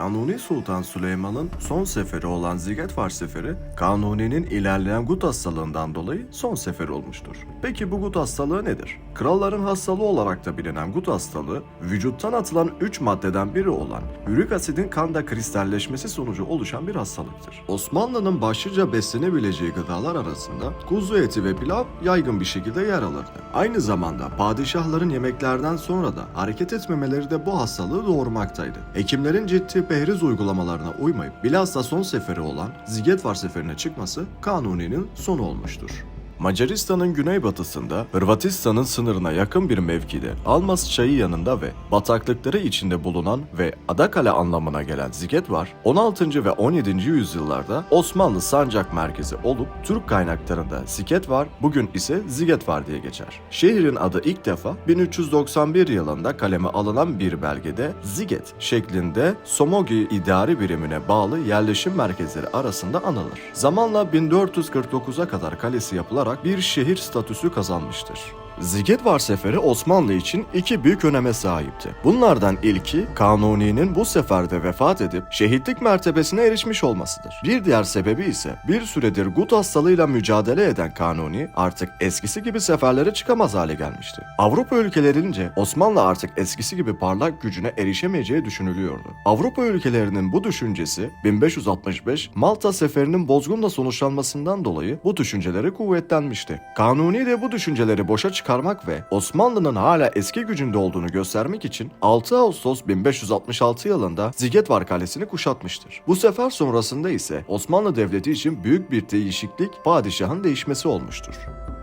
Kanuni Sultan Süleyman'ın son seferi olan Zigetvar Seferi, Kanuni'nin ilerleyen gut hastalığından dolayı son seferi olmuştur. Peki bu gut hastalığı nedir? Kralların hastalığı olarak da bilinen gut hastalığı, vücuttan atılan 3 maddeden biri olan ürik asidin kanda kristalleşmesi sonucu oluşan bir hastalıktır. Osmanlı'nın başlıca beslenebileceği gıdalar arasında kuzu eti ve pilav yaygın bir şekilde yer alırdı. Aynı zamanda padişahların yemeklerden sonra da hareket etmemeleri de bu hastalığı doğurmaktaydı. Hekimlerin ciddi pehriz uygulamalarına uymayıp bilhassa son seferi olan Zigetvar seferine çıkması Kanuni'nin sonu olmuştur. Macaristan'ın güneybatısında, Hırvatistan'ın sınırına yakın bir mevkide, Almas çayı yanında ve bataklıkları içinde bulunan ve Adakale anlamına gelen Zigetvar, 16. ve 17. yüzyıllarda Osmanlı sancak merkezi olup Türk kaynaklarında Siketvar, bugün ise Zigetvar diye geçer. Şehrin adı ilk defa 1391 yılında kaleme alınan bir belgede Ziget şeklinde Somogi idari birimine bağlı yerleşim merkezleri arasında anılır. Zamanla 1449'a kadar kalesi yapılarak bir şehir statüsü kazanmıştır. Zigetvar Seferi Osmanlı için iki büyük öneme sahipti. Bunlardan ilki Kanuni'nin bu seferde vefat edip şehitlik mertebesine erişmiş olmasıdır. Bir diğer sebebi ise bir süredir gut hastalığıyla mücadele eden Kanuni artık eskisi gibi seferlere çıkamaz hale gelmişti. Avrupa ülkelerince Osmanlı artık eskisi gibi parlak gücüne erişemeyeceği düşünülüyordu. Avrupa ülkelerinin bu düşüncesi 1565 Malta seferinin bozgunla sonuçlanmasından dolayı bu düşünceleri kuvvetlenmişti. Kanuni de bu düşünceleri boşa çıkarmak ve Osmanlı'nın hala eski gücünde olduğunu göstermek için 6 Ağustos 1566 yılında Zigetvar Kalesi'ni kuşatmıştır. Bu sefer sonrasında ise Osmanlı Devleti için büyük bir değişiklik padişahın değişmesi olmuştur.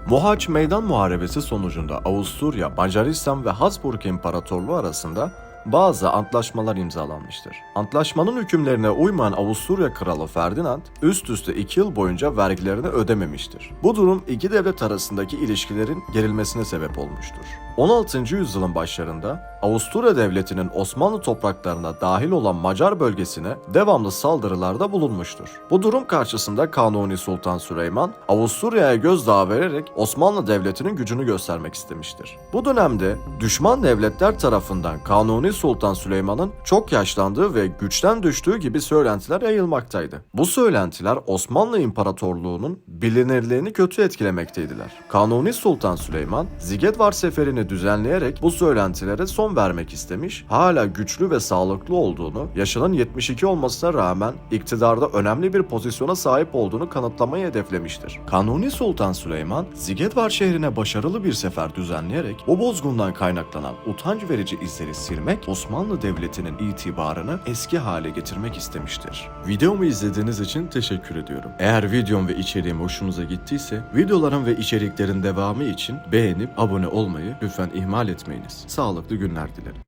Mohaç Meydan Muharebesi sonucunda Avusturya, Macaristan ve Habsburg İmparatorluğu arasında bazı antlaşmalar imzalanmıştır. Antlaşmanın hükümlerine uymayan Avusturya Kralı Ferdinand üst üste iki yıl boyunca vergilerini ödememiştir. Bu durum iki devlet arasındaki ilişkilerin gerilmesine sebep olmuştur. 16. yüzyılın başlarında Avusturya Devleti'nin Osmanlı topraklarına dahil olan Macar bölgesine devamlı saldırılarda bulunmuştur. Bu durum karşısında Kanuni Sultan Süleyman Avusturya'ya gözdağı vererek Osmanlı Devleti'nin gücünü göstermek istemiştir. Bu dönemde düşman devletler tarafından Kanuni Sultan Süleyman'ın çok yaşlandığı ve güçten düştüğü gibi söylentiler yayılmaktaydı. Bu söylentiler Osmanlı İmparatorluğu'nun bilinirliğini kötü etkilemekteydiler. Kanuni Sultan Süleyman, Zigetvar seferini düzenleyerek bu söylentilere son vermek istemiş, hala güçlü ve sağlıklı olduğunu, yaşının 72 olmasına rağmen iktidarda önemli bir pozisyona sahip olduğunu kanıtlamayı hedeflemiştir. Kanuni Sultan Süleyman, Zigetvar şehrine başarılı bir sefer düzenleyerek bu bozgundan kaynaklanan utanç verici izleri silmek, Osmanlı Devleti'nin itibarını eski hale getirmek istemiştir. Videomu izlediğiniz için teşekkür ediyorum. Eğer videom ve içeriğim hoşunuza gittiyse, videoların ve içeriklerin devamı için beğenip abone olmayı lütfen ihmal etmeyiniz. Sağlıklı günler dilerim.